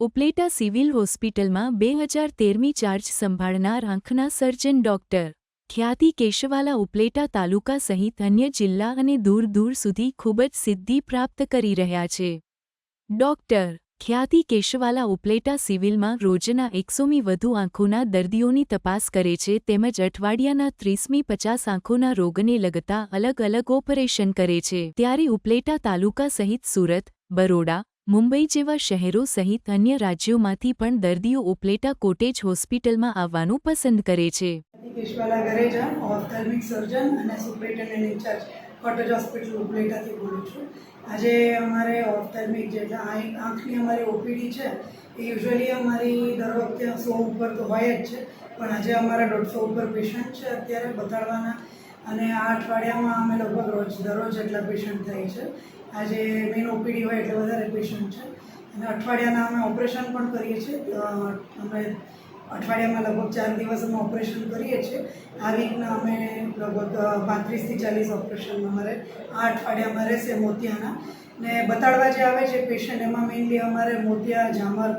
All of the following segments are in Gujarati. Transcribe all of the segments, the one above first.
ઉપલેટા સિવિલ હોસ્પિટલમાં બે હજાર તેરમી ચાર્જ સંભાળનાર આંખના સર્જન ડોક્ટર ખ્યાતિ કેશવાલા ઉપલેટા તાલુકા સહિત અન્ય જિલ્લા અને દૂર દૂર સુધી ખૂબ જ સિદ્ધિ પ્રાપ્ત કરી રહ્યા છે. ડોક્ટર ખ્યાતિ કેશવાલા ઉપલેટા સિવિલમાં રોજના એકસોમી વધુ આંખોના દર્દીઓની તપાસ કરે છે તેમજ અઠવાડિયાના ત્રીસમી પચાસ આંખોના રોગને લગતા અલગ અલગ ઓપરેશન કરે છે. ત્યારે ઉપલેટા તાલુકા સહિત સુરત, બરોડા મુંબઈ જેવા શહેરો સહિત અન્ય રાજ્યોમાંથી પણ દર્દીઓ ઉપલેટા કોટેજ હોસ્પિટલમાં આવવાનું પસંદ કરે છે. કોટેજ હોસ્પિટલ ઉપલેટાથી બોલું છું. આજે અમારે ઓફથેલ્મિક જે આંખની અમારી ઓપીડી છે, એ યુઝ્યુઅલી અમારી દર વખતે સો ઉપર તો હોય જ છે. પણ આજે અમારા દોઢસો ઉપર પેશન્ટ છે અત્યારે બતાડવાના. અને આ અઠવાડિયામાં અમે લગભગ રોજ, દરરોજ એટલા પેશન્ટ થાય છે. આજે મેઇન ઓપીડી હોય એટલે વધારે પેશન્ટ છે. અને અઠવાડિયાના અમે ઓપરેશન પણ કરીએ છીએ. અમે અઠવાડિયામાં લગભગ ચાર દિવસ અમે ઓપરેશન કરીએ છીએ. આ વીકના અમે લગભગ પાંત્રીસથી ચાલીસ ઓપરેશન અમારે આ અઠવાડિયામાં રહેશે મોતિયાના. ને બતાડવા જે આવે છે પેશન્ટ એમાં મેઇનલી અમારે મોતિયા, ઝામર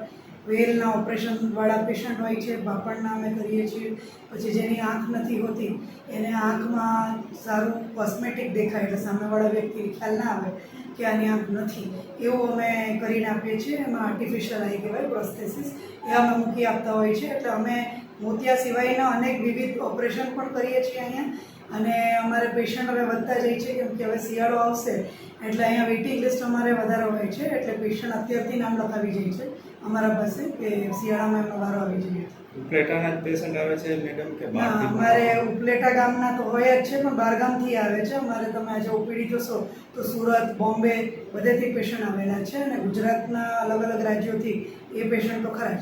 વેલના ઓપરેશનવાળા પેશન્ટ હોય છે, બાપણના અમે કરીએ છીએ. પછી જેની આંખ નથી હોતી, એને આંખમાં સારું કોસ્મેટિક દેખાય એટલે સામેવાળા વ્યક્તિ ખ્યાલ ના આવે કે આની આંખ નથી. એવું અમે કરીને આપીએ છીએ, એમાં આર્ટિફિશિયલ આઈ કહેવાય પ્રોસ્થેસિસ એ અમે મૂકી આપતા હોય છે, એટલે અમે મોતિયા સિવાયના અનેક વિવિધ ઓપરેશન પણ કરીએ છીએ અહીંયા. અને અમારે પેશન્ટ હવે વધતા જાય છે કેમ કે હવે શિયાળો આવશે એટલે અહીંયા વેઇટિંગ લિસ્ટ અમારે વધારે હોય છે એટલે પેશન્ટ અત્યારથી નામ લખાવી જાય છે અમારા પાસે કે શિયાળામાં એમનો વારો આવી જાય. ઉપલેટાના જ પેશન્ટ આવે છે મેડમ કે અમારે ઉપલેટા ગામના તો હોય જ છે પણ બહારગામથી આવે છે. અમારે તમે આજે ઓપીડી જોશો તો સુરત બોમ્બે બધેથી પેશન્ટ આવેલા છે અને ગુજરાતના અલગ અલગ રાજ્યોથી એ પેશન્ટ તો ખરા જ.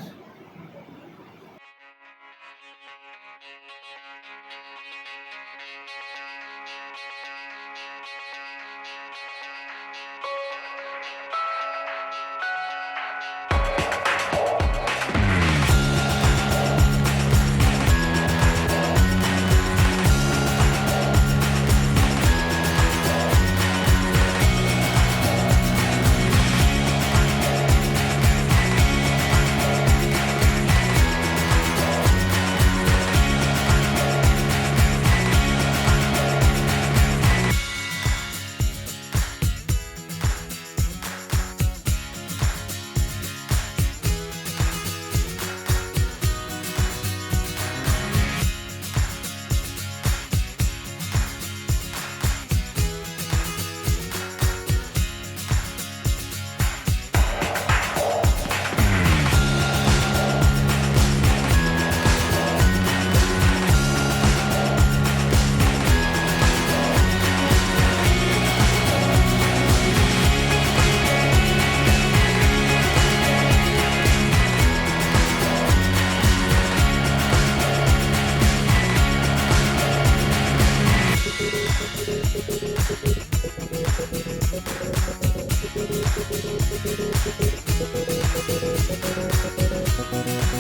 Thank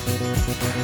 you.